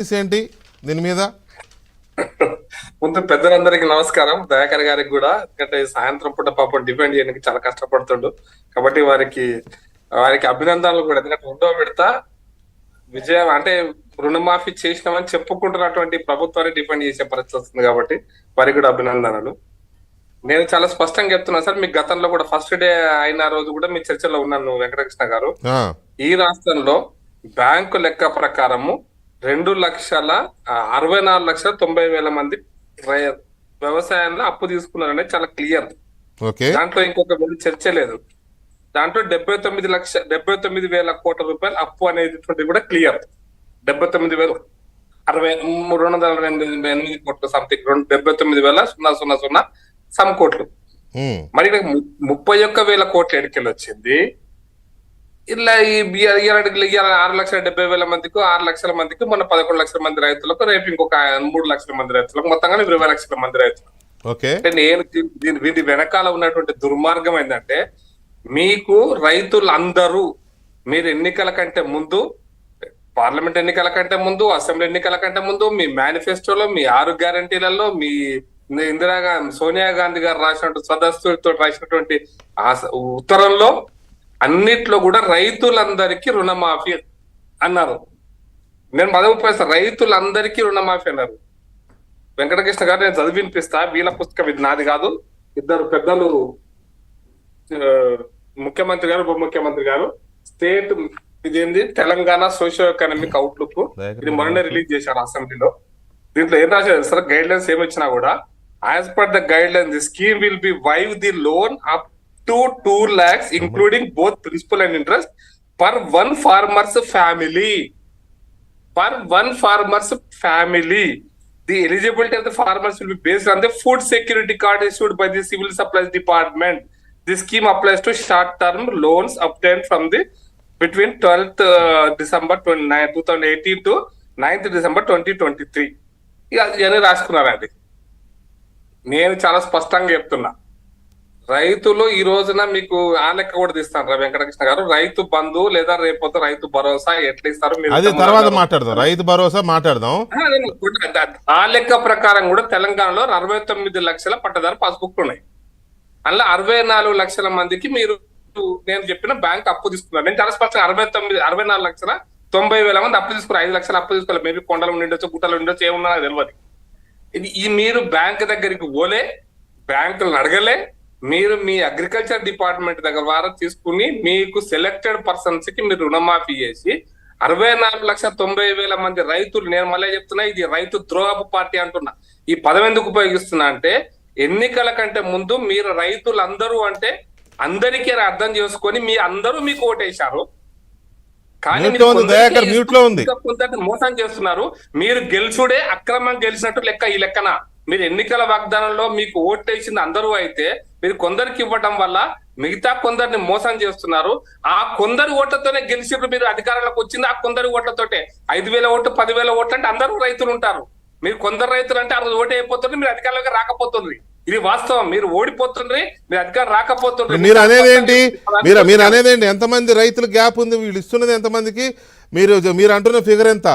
ఏంటి? దీని మీద? ముందు పెద్దలందరికీ నమస్కారం. దయాకర్ గారికి కూడా. ఎందుకంటే సాయంత్రం పూట పాపం డిపెండ్ చేయడానికి చాలా కష్టపడుతుండు. కాబట్టి వారికి వారికి అభినందనలు కూడా. ఎందుకంటే రెండో విడత విజయం అంటే రుణమాఫీ చేసినామని చెప్పుకుంటున్నటువంటి ప్రభుత్వాన్ని డిపెండ్ చేసే పరిస్థితి వస్తుంది కాబట్టి వారికి కూడా అభినందనలు. నేను చాలా స్పష్టంగా చెప్తున్నా సార్ మీకు గతంలో కూడా ఫస్ట్ డే అయిన రోజు కూడా మీ చర్చలో ఉన్నాను వెంకటకృష్ణ గారు. ఈ రాష్ట్రంలో బ్యాంకు లెక్క ప్రకారము రెండు లక్షల అరవై నాలుగు లక్షల తొంభై వేల మంది వ్యవసాయంలో అప్పు తీసుకున్నారనేది చాలా క్లియర్. దాంట్లో ఇంకొక చర్చ లేదు. దాంట్లో డెబ్బై తొమ్మిది లక్ష డెబ్బై తొమ్మిది వేల కోట్ల రూపాయలు అప్పు అనేది కూడా క్లియర్. డెబ్బై తొమ్మిది వేలు అరవై మూడు వందల ఎనిమిది కోట్లు సంథింగ్ రెండు డెబ్బై తొమ్మిది వేల సున్నా సున్నా సున్నా సమ్ కోట్లు. మరి ముప్పై ఒక్క వేల కోట్ల ఎడికెళ్ళి వచ్చింది. ఇలా ఈ ఆరు లక్షల డెబ్బై వేల మందికి ఆరు లక్షల మందికి మొన్న పదకొండు లక్షల మంది రైతులకు రేపు ఇంకొక మూడు లక్షల మంది రైతులకు మొత్తంగా ఇరవై లక్షల మంది రైతులు ఓకే. నేను దీని వీటి వెనకాల ఉన్నటువంటి దుర్మార్గం ఏంటంటే మీకు రైతులందరూ మీరు ఎన్నికల కంటే ముందు పార్లమెంట్ ఎన్నికల కంటే ముందు అసెంబ్లీ ఎన్నికల కంటే ముందు మీ మేనిఫెస్టోలో మీ ఆరు గ్యారంటీలలో మీ ఇందిరా గాంధీ సోనియా గాంధీ గారు రాసినటువంటి సదస్సుతో రాసినటువంటి ఉత్తరంలో అన్నిట్లో కూడా రైతులందరికీ రుణమాఫీ అన్నారు. నేను పదవి ఉపయోగిస్తాను రైతులందరికీ రుణమాఫీ అన్నారు. వెంకటకృష్ణ గారు నేను చదివినిపిస్తా వీళ్ళ పుస్తకం ఇది నాది కాదు. ఇద్దరు పెద్దలు ముఖ్యమంత్రి గారు ఉప ముఖ్యమంత్రి గారు స్టేట్ ఇదేంది? Telangana socio economic outlook. ఇది మొన్న రిలీజ్ చేశారు అసెంబ్లీలో. దీంట్లో ఏం రాశారు సార్ గైడ్ లైన్స్ ఏమి వచ్చినా కూడా as per the guideline the scheme will be waive the loan up to two lakhs including both principal and interest per one farmers family per one farmer's family. The eligibility of the farmers will be based on the food security card issued by the Civil Supplies Department. This scheme applies to short-term loans obtained from the between 12th uh, December 29, 2018 to 9th December 2023. ఇక ఇవన్నీ రాసుకున్నారండి నేను చాలా స్పష్టంగా చెప్తున్నా రైతులు ఈ రోజున మీకు ఆ లెక్క కూడా తీస్తాను వెంకటకృష్ణ గారు. రైతు బంధు లేదా రేపొద్దు రైతు భరోసా ఎట్లా ఇస్తారు అది తర్వాత. మాట్లాడదాం. రైతు భరోసా మాట్లాడదాం. ఆ, లెక్క ప్రకారం కూడా తెలంగాణలో అరవై తొమ్మిది లక్షల పట్టదారు పాస్బుక్ ఉన్నాయి. అందులో అరవై నాలుగు లక్షల మందికి మీరు నేను చెప్పిన బ్యాంక్ అప్పు తీసుకున్నారు. నేను చాలా స్పష్టంగా అరవై తొమ్మిది అరవై నాలుగు లక్షల తొంభై వేల మంది అప్పు తీసుకున్నారు. ఐదు లక్షలు అప్పు తీసుకోవాలి. మేబీ కొండలు ఉండొచ్చు గుట్టలు ఉండొచ్చు ఏమున్నా తెలియదు ఇది ఈ మీరు బ్యాంక్ దగ్గరికి పోలే బ్యాంకులను అడగలే మీరు మీ అగ్రికల్చర్ డిపార్ట్మెంట్ దగ్గర ద్వారా తీసుకుని మీకు సెలెక్టెడ్ పర్సన్స్కి మీరు రుణమాఫీ చేసి అరవై నాలుగు లక్షల తొంభై వేల మంది రైతులు నేను మళ్ళీ చెప్తున్నా ఇది రైతు ద్రోహపు పార్టీ అంటున్నా. ఈ పదం ఎందుకు ఉపయోగిస్తున్నా అంటే ఎన్నికల కంటే ముందు మీరు రైతులందరూ అంటే అందరికీ అర్థం చేసుకొని మీ అందరూ మీకు ఓటేశారు. కానీ మోసం చేస్తున్నారు. మీరు గెలుచుడే అక్రమం గెలిచినట్టు లెక్క ఈ లెక్కన. మీరు ఎన్నికల వాగ్దానంలో మీకు ఓటేసింది అందరూ అయితే మీరు కొందరికి ఇవ్వడం వల్ల మిగతా కొందరిని మోసం చేస్తున్నారు. ఆ కొందరి ఓట్లతోనే గెలిచినప్పుడు మీరు అధికారంలోకి వచ్చింది. ఆ కొందరి ఓట్లతోటే ఐదు వేల ఓట్లు పదివేల ఓట్లు అంటే అందరూ రైతులు ఉంటారు. మీరు కొందరు రైతులు అంటే ఆ రోజు ఓటు అయిపోతుంది మీరు అధికారంలోకి రాకపోతుంది ఇది వాస్తవం. మీరు ఓడిపోతుండ్రి మీరు అధికారం రాకపోతుండ్రి. మీరు అనేది ఏంటి? మీరు మీరు అనేది ఏంటి? ఎంతమంది రైతులు గ్యాప్ ఉంది? వీళ్ళు ఇస్తున్నది ఎంతమందికి? మీరు మీరు అంటున్న ఫిగర్ ఎంత?